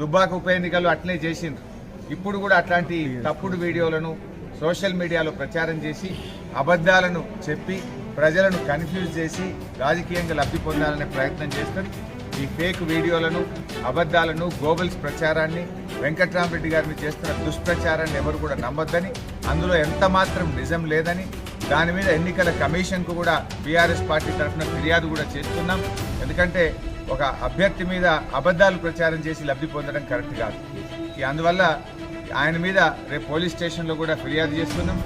దుబ్బాక ఉప ఎన్నికలు అట్లే చేసిండ్రు. ఇప్పుడు కూడా అట్లాంటి తప్పుడు వీడియోలను సోషల్ మీడియాలో ప్రచారం చేసి అబద్ధాలను చెప్పి ప్రజలను కన్ఫ్యూజ్ చేసి రాజకీయంగా లబ్ధి పొందాలనే ప్రయత్నం చేస్తారు. ఈ ఫేక్ వీడియోలను అబద్ధాలను గోబల్స్ ప్రచారాన్ని వెంకట్రామరెడ్డి గారి మీద చేస్తున్న దుష్ప్రచారాన్ని ఎవరు కూడా నమ్మొద్దని అందులో ఎంత మాత్రం నిజం లేదని దాని మీద ఎన్నికల కమిషన్కు కూడా బీఆర్ఎస్ పార్టీ తరఫున ఫిర్యాదు కూడా చేస్తున్నాం. ఎందుకంటే ఒక అభ్యర్థి మీద అబద్ధాలు ప్రచారం చేసి లబ్ధి పొందడం కరెక్ట్ కాదు. ఈ అందువల్ల ఆయన మీద రేపు పోలీస్ స్టేషన్లో కూడా ఫిర్యాదు చేస్తున్నాం.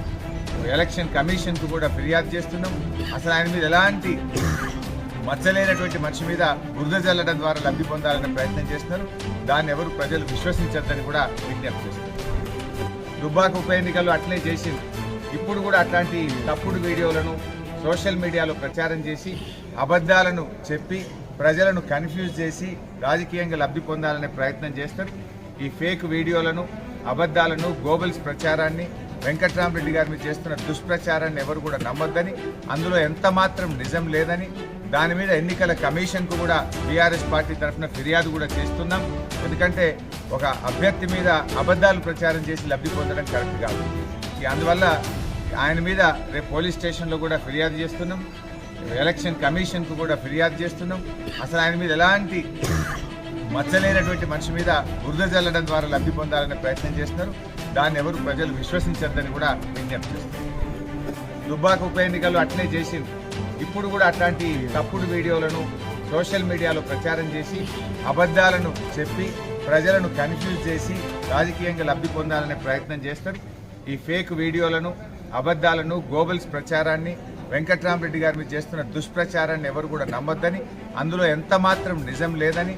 ఎలక్షన్ కమిషన్కు కూడా ఫిర్యాదు చేస్తున్నాం. అసలు ఆయన మీద ఎలాంటి మచ్చలేనటువంటి మనిషి మీద బురద జల్లడం ద్వారా లబ్ధి పొందాలనే ప్రయత్నం చేస్తున్నారు. దాన్ని ఎవరు ప్రజలు విశ్వసించద్దని కూడా విజ్ఞప్తి చేస్తున్నారు. దుబ్బాక ఉప ఎన్నికలు అట్లే చేసింది. ఇప్పుడు కూడా అట్లాంటి తప్పుడు వీడియోలను సోషల్ మీడియాలో ప్రచారం చేసి అబద్ధాలను చెప్పి ప్రజలను కన్ఫ్యూజ్ చేసి రాజకీయంగా లబ్ధి పొందాలనే ప్రయత్నం చేస్తారు. ఈ ఫేక్ వీడియోలను అబద్ధాలను గోబల్స్ ప్రచారాన్ని వెంకట్రామరెడ్డి గారి మీద చేస్తున్న దుష్ప్రచారాన్ని ఎవరు కూడా నమ్మొద్దని అందులో ఎంత మాత్రం నిజం లేదని దాని మీద ఎన్నికల కమిషన్కు కూడా బీఆర్ఎస్ పార్టీ తరఫున ఫిర్యాదు కూడా చేస్తున్నాం. ఎందుకంటే ఒక అభ్యర్థి మీద అబద్ధాలు ప్రచారం చేసి లబ్ధి పొందడం కరెక్ట్ కాదు. ఈ అందువల్ల ఆయన మీద రేపు పోలీస్ స్టేషన్లో కూడా ఫిర్యాదు చేస్తున్నాం. ఎలక్షన్ కమిషన్కు కూడా ఫిర్యాదు చేస్తున్నాం. అసలు ఆయన మీద ఎలాంటి మచ్చలేనటువంటి మనిషి మీద బురద జల్లడం ద్వారా లబ్ధి పొందాలనే ప్రయత్నం చేస్తున్నారు. దాన్ని ఎవరు ప్రజలు విశ్వసించద్దని కూడా విజ్ఞప్తి చేస్తున్నారు. దుబ్బాక ఉప ఎన్నికలు అట్లే చేసింది. ఇప్పుడు కూడా అట్లాంటి తప్పుడు వీడియోలను సోషల్ మీడియాలో ప్రచారం చేసి అబద్ధాలను చెప్పి ప్రజలను కన్ఫ్యూజ్ చేసి రాజకీయంగా లబ్ధి పొందాలనే ప్రయత్నం చేస్తారు. ఈ ఫేక్ వీడియోలను అబద్ధాలను గోబల్స్ ప్రచారాన్ని వెంకట్రామరెడ్డి గారి మీద చేస్తున్న దుష్ప్రచారాన్ని ఎవరు కూడా నమ్మొద్దని అందులో ఎంత మాత్రం నిజం లేదని